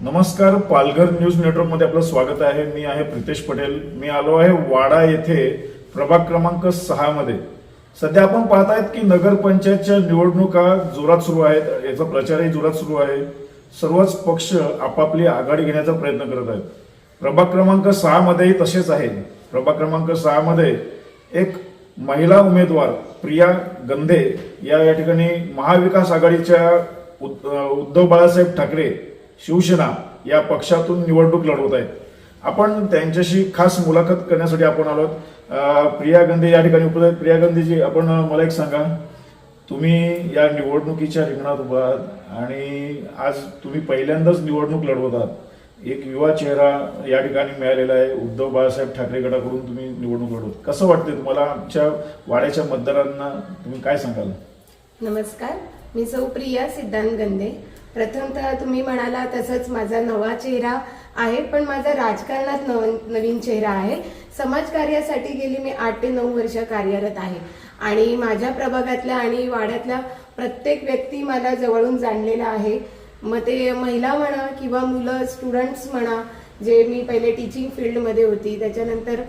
नमस्कार पालघर न्यूज नेटवर्कमध्ये आपलं स्वागत आहे. मी आहे प्रितेश पटेल. मी आलो आहे वाडा येथे प्रभाग क्रमांक सहा मध्ये. सध्या आपण पाहत आहेत की नगरपंचायतच्या निवडणुका जोरात सुरू आहेत. याचा प्रचारही जोरात सुरू आहे. सर्वच पक्ष आपापली आघाडी घेण्याचा प्रयत्न करत आहेत. प्रभाग क्रमांक सहा मध्येही तसेच आहे. प्रभाग क्रमांक सहा मध्ये एक महिला उमेदवार प्रिया गंधे या या ठिकाणी महाविकास आघाडीच्या उद- उद्धव बाळासाहेब ठाकरे शिवसेना या पक्षातून निवडणूक लढवत आहेत. आपण त्यांच्याशी खास मुलाखत करण्यासाठी आपण आलो प्रिया गांधी या ठिकाणी उपस्थित आहेत. प्रिया गांधीजी आपण मला एक सांगा. तुम्ही या निवडणुकीच्या रिंगणात उभा आहात आणि आज तुम्ही पहिल्यांदाच निवडणूक लढवत आहात. एक युवा चेहरा या ठिकाणी मिळालेला आहे. उद्धव बाळासाहेब ठाकरे गटाकडून तुम्ही निवडणूक लढवत कसं वाटतंय तुम्हाला? आमच्या वाड्याच्या मतदारांना तुम्ही काय सांगाल? नमस्कार. मी सौ प्रिया सिद्धांत गंदे प्रथमतः तुम्ही म्हणाला तसंच माझा नवा चेहरा आहे पण माझा राजकारणात नव नवीन चेहरा आहे. समाजकार्यासाठी गेली मी आठ ते नऊ वर्ष कार्यरत आहे. आणि माझ्या प्रभागातल्या आणि वाड्यातल्या प्रत्येक व्यक्ती मला जवळून जाणलेला आहे. मग ते महिला म्हणा किंवा मुलं स्टुडंट्स म्हणा जे मी पहिले टीचिंग फील्डमध्ये होती. त्याच्यानंतर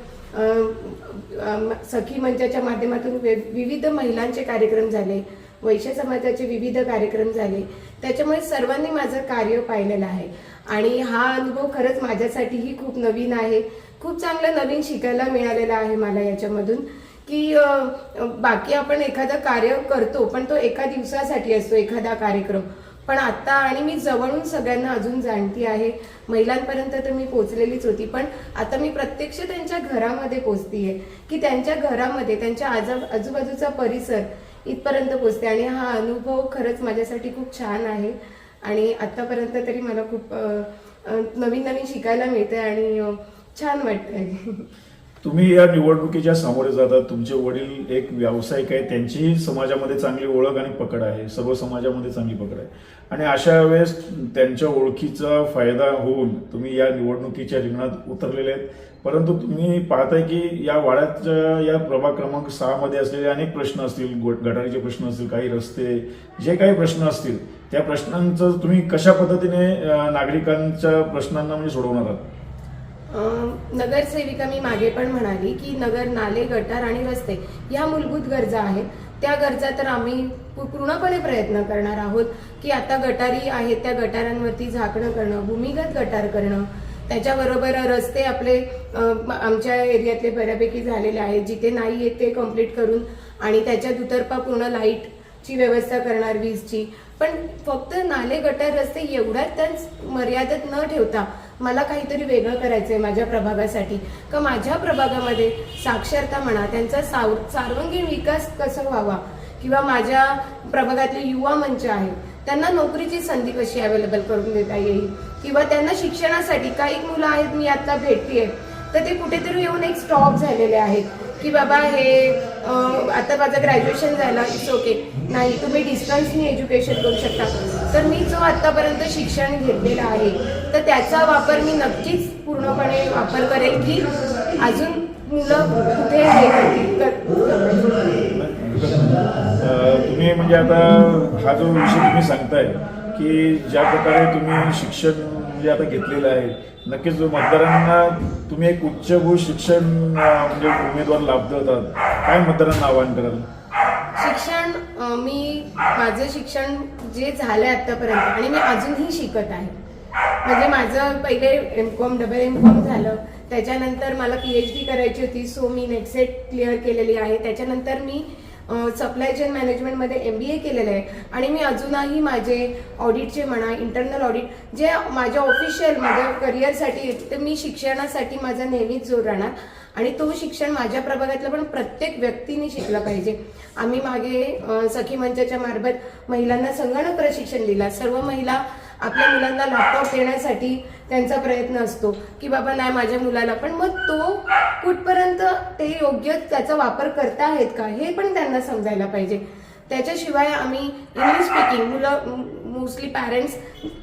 सखी मंचाच्या माध्यमातून वे- विविध महिलांचे कार्यक्रम झाले. वैश्य समाजाचे विविध कार्यक्रम झाले. त्याच्यामुळे सर्वांनी माझं कार्य पाहिलेलं आहे. आणि हा अनुभव खरंच माझ्यासाठीही खूप नवीन आहे. खूप चांगलं नवीन शिकायला मिळालेलं आहे मला याच्यामधून की बाकी आपण एखादं कार्य करतो पण तो एका दिवसासाठी असतो एखादा कार्यक्रम. पण आता आणि मी जवळून सगळ्यांना अजून जाणती आहे. महिलांपर्यंत तर मी पोचलेलीच होती पण आता मी प्रत्यक्ष त्यांच्या घरामध्ये पोचतीये की त्यांच्या घरामध्ये त्यांच्या आजा आजूबाजूचा परिसर इथपर्यंत पोचते आणि हा अनुभव खरंच माझ्यासाठी खूप छान आहे. आणि आतापर्यंत तरी मला खूप नवीन नवीन शिकायला मिळतंय आणि छान वाटतंय. तुम्ही या निवडणुकीच्या सामोरे जातात तुमचे वडील एक व्यावसायिक आहे त्यांचीही समाजामध्ये चांगली ओळख आणि पकड आहे. सर्व समाजामध्ये चांगली पकड आहे. आणि अशा वेळेस त्यांच्या ओळखीचा फायदा होऊन तुम्ही या निवडणुकीच्या रिंगणात उतरलेले आहेत. परंतु तुम्ही पाहताय की या वाड्याच्या या प्रभाग क्रमांक सहा मध्ये असलेले अनेक प्रश्न असतील. गटारीचे प्रश्न असतील काही रस्ते जे काही प्रश्न असतील त्या प्रश्नांचं तुम्ही कशा पद्धतीने नागरिकांच्या प्रश्नांना म्हणजे सोडवणार आहात? नगरसेविका मी मागे पण म्हणाली की नगर नाले गटार आणि रस्ते ह्या मूलभूत गरजा आहेत. त्या गरजा तर आम्ही पूर्णपणे प्रयत्न करणार आहोत की आता गटारी आहेत त्या गटारांवरती झाकणं करणं भूमिगत गटार करणं. त्याच्याबरोबर रस्ते आपले आमच्या एरियातले बऱ्यापैकी झालेले आहेत. जिथे नाही आहेत ते कंप्लीट करून आणि त्याच्या दुतर्फा पूर्ण लाईटची व्यवस्था करणार वीजची. पण फक्त नाले गटार रस्ते एवढ्यात त्याच मर्यादित न ठेवता मला काहीतरी वेगळं करायचं आहे माझ्या प्रभागासाठी. का माझ्या प्रभागामध्ये साक्षरता म्हणा त्यांचा साव सार्वंगीण विकास कसा व्हावा किंवा माझ्या प्रभागातले युवा मंच आहे त्यांना नोकरीची संधी कशी अवेलेबल करून देता येईल? किंवा त्यांना शिक्षणासाठी काही मुलं आहेत मी आता भेटते तर ते कुठेतरी येऊन एक स्टॉप झालेले आहेत. की बाबा हे आता माझं ग्रॅज्युएशन झालं इट्स ओके नाही तुम्ही डिस्टन्सनी एज्युकेशन करू शकता. तर मी जो आतापर्यंत शिक्षण घेतलेलं आहे तर त्याचा वापर मी नक्कीच पूर्णपणे वापर करेल की अजून मुलं कुठे तुम्ही म्हणजे आता हा जो विषय तुम्ही सांगताय की ज्या प्रकारे तुम्ही शिक्षण म्हणजे आता घेतलेलं आहे नक्कीच जो मतदारांना तुम्ही एक उच्चभू शिक्षण म्हणजे उमेदवार लाभ देतात काय मतदारांना आवाहन कराल? शिक्षण मी माझं शिक्षण जे झालंय आतापर्यंत आणि मी अजूनही शिकत आहे. म्हणजे माझं पहिले M com double M com झालं. त्याच्यानंतर मला पी एच डी करायची होती सो मी नेटसेट क्लिअर केलेली आहे. त्याच्यानंतर मी सप्लाय चेन मॅनेजमेंटमध्ये एम बी ए केलेलं आहे. आणि मी अजूनही माझे ऑडिटचे म्हणा इंटरनल ऑडिट जे माझ्या ऑफिशियल माझ्या करिअरसाठी तर मी शिक्षणासाठी माझा नेहमीच जोर राहणार. आणि तो शिक्षण माझ्या प्रभागातलं पण प्रत्येक व्यक्तीने शिकलं पाहिजे. आम्ही मागे सखी मंचाच्या मार्फत महिलांना संगणक प्रशिक्षण दिला. सर्व महिला आपल्या मुलांना लॅपटॉप देण्यासाठी त्यांचा प्रयत्न असतो. की बाबा नाही माझ्या मुलाला पण. मग तो कुठपर्यंत ते योग्य त्याचा वापर करता आहेत का हे पण त्यांना समजायला पाहिजे. त्याच्याशिवाय आम्ही इंग्लिश स्पीकिंग मुलं मोस्टली पॅरेंट्स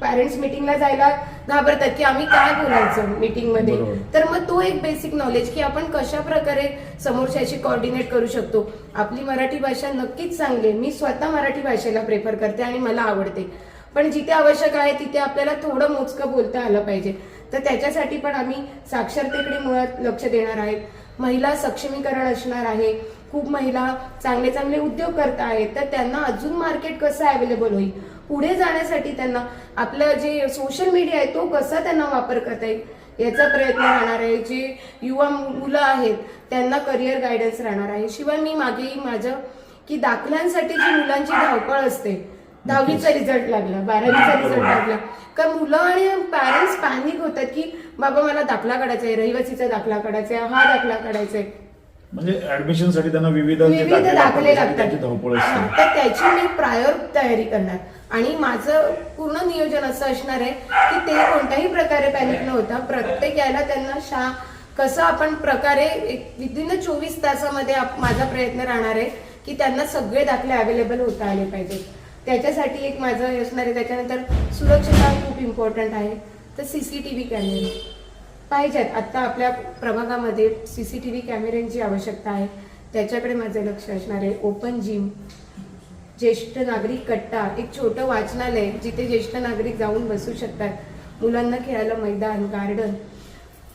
पॅरेंट्स मिटिंगला जायला घाबरतात की आम्ही काय बोलायचं मीटिंगमध्ये. तर मग तो एक बेसिक नॉलेज की आपण कशा प्रकारे समोरच्याशी कॉर्डिनेट करू शकतो. आपली मराठी भाषा नक्कीच चांगली मी स्वतः मराठी भाषेला प्रेफर करते आणि मला आवडते. पण जिथे आवश्यक आहे तिथे आपल्याला थोडं मोजकं बोलता आलं पाहिजे. तर त्याच्यासाठी पण आम्ही साक्षरतेकडे मुळात लक्ष देणार आहेत. महिला सक्षमीकरण असणार आहे. खूप महिला चांगले चांगले उद्योग करत आहेत. तर त्यांना अजून मार्केट कसं अवेलेबल होईल? पुढे जाण्यासाठी त्यांना आपलं जे सोशल मीडिया आहे तो कसा त्यांना वापर करता येईल? याचा प्रयत्न राहणार आहे. जे युवा मुलं आहेत त्यांना करिअर गायडन्स राहणार आहे. शिवाय मी मागेही माझं की दाखल्यांसाठी जी मुलांची धावपळ असते दहावीचा रिझल्ट लागला बारावीचा रिझल्ट लागला. का मुलं आणि पॅरेंट्स पॅनिक होतात की बाबा मला दाखला काढायचा आहे रहिवासीचा दाखला काढायचा आहे हा दाखला काढायचा आहे. म्हणजे ऍडमिशनसाठी त्यांना विविध विविध दाखले लागतात, तर त्याची मी प्रायर तयारी करणार. आणि माझं पूर्ण नियोजन असं असणार आहे की ते कोणत्याही प्रकारे पॅनिक न होता प्रत्येक यायला त्यांना शा कसं आपण प्रकारे विदिन चोवीस तासामध्ये माझा प्रयत्न राहणार आहे की त्यांना सगळे दाखले अवेलेबल होता आले पाहिजेत. त्याच्यासाठी एक माझं हे असणार आहे. त्याच्यानंतर सुरक्षता खूप इम्पॉर्टंट आहे. तर सी सी टी व्ही कॅमेरे पाहिजेत. आत्ता आपल्या प्रभागामध्ये सी सी टी व्ही कॅमेऱ्यांची आवश्यकता आहे. त्याच्याकडे माझं लक्ष असणार आहे. ओपन जिम ज्येष्ठ नागरिक कट्टा. एक छोटं वाचनालय जिथे ज्येष्ठ नागरिक जाऊन बसू शकतात. मुलांना खेळायला मैदान गार्डन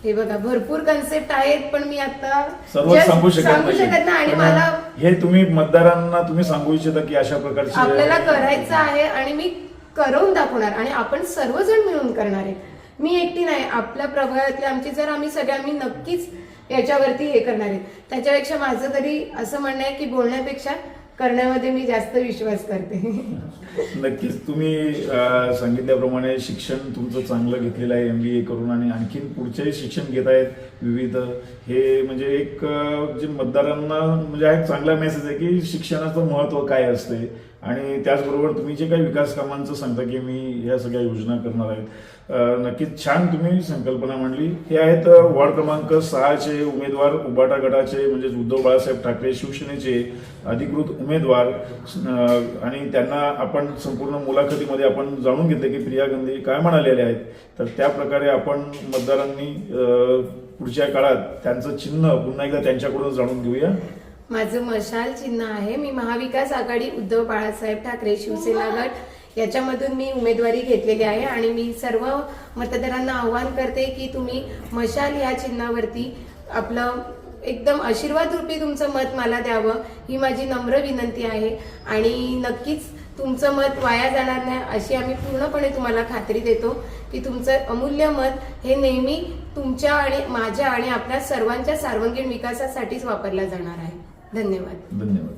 हे बघा भरपूर कन्सेप्ट आहेत पण मी आता सर्व सांगू शकत नाही. आणि मला हे तुम्ही मतदारांना तुम्ही सांगू इच्छिता की अशा प्रकारचे आपल्याला करायचं आहे आणि मी करवून दाखवणार आणि आपण सर्वजण मिळून करणार आहे. मी एकटी नाही. आपल्या प्रभागातले आमचे जर आम्ही सगळे आम्ही नक्कीच याच्यावरती हे करणार आहे. त्याच्यापेक्षा माझं तरी असं म्हणणं आहे की बोलण्यापेक्षा करण्यामध्ये मी जास्त विश्वास करते. नक्कीच. तुम्ही सांगितल्याप्रमाणे शिक्षण तुमचं चांगलं घेतलेलं आहे एम बी ए करून आणि आणखीन पुढचे शिक्षण घेत आहेत विविध. हे म्हणजे एक जे मतदारांना म्हणजे हा एक चांगला मेसेज आहे की शिक्षणाचं महत्त्व काय असते आणि त्याचबरोबर तुम्ही जे काही विकास कामांचं सांगता की मी या सगळ्या योजना करणार आहेत नक्कीच छान तुम्ही संकल्पना मांडली. हे आहेत वॉर्ड क्रमांक सहाचे उमेदवार उबाटा गटाचे म्हणजे उद्धव बाळासाहेब ठाकरे शिवसेनेचे अधिकृत उमेदवार. आणि त्यांना आपण संपूर्ण मुलाखतीमध्ये आपण जाणून घेतले की प्रिया गांधी काय म्हणालेले आहेत. तर त्या प्रकारे आपण मतदारांनी पुढच्या काळात त्यांचं चिन्ह पुन्हा एकदा त्यांच्याकडून जाणून घेऊया. माझं मशाल चिन्ह आहे. मी महाविकास आघाडी उद्धव बाळासाहेब ठाकरे शिवसेना गट. याच्यामधून मी उमेदवारी घेतलेली आहे आणि मी सर्व मतदारांना आव्हान करते की तुम्ही मशाल या चिन्हावरती आपलं एकदम आशीर्वाद रूपी तुमचं मत मला द्यावं ही माझी नम्र विनंती आहे. आणि नक्कीच तुमचं मत वाया जाणार नाही अशी आम्ही पूर्णपणे तुम्हाला खात्री देतो की तुमचं अमूल्य मत हे नेहमी तुमच्या आणि माझ्या आणि आपल्या सर्वांच्या सार्वजनिक विकासासाठीच वापरलं जाणार आहे. धन्यवाद धन्यवाद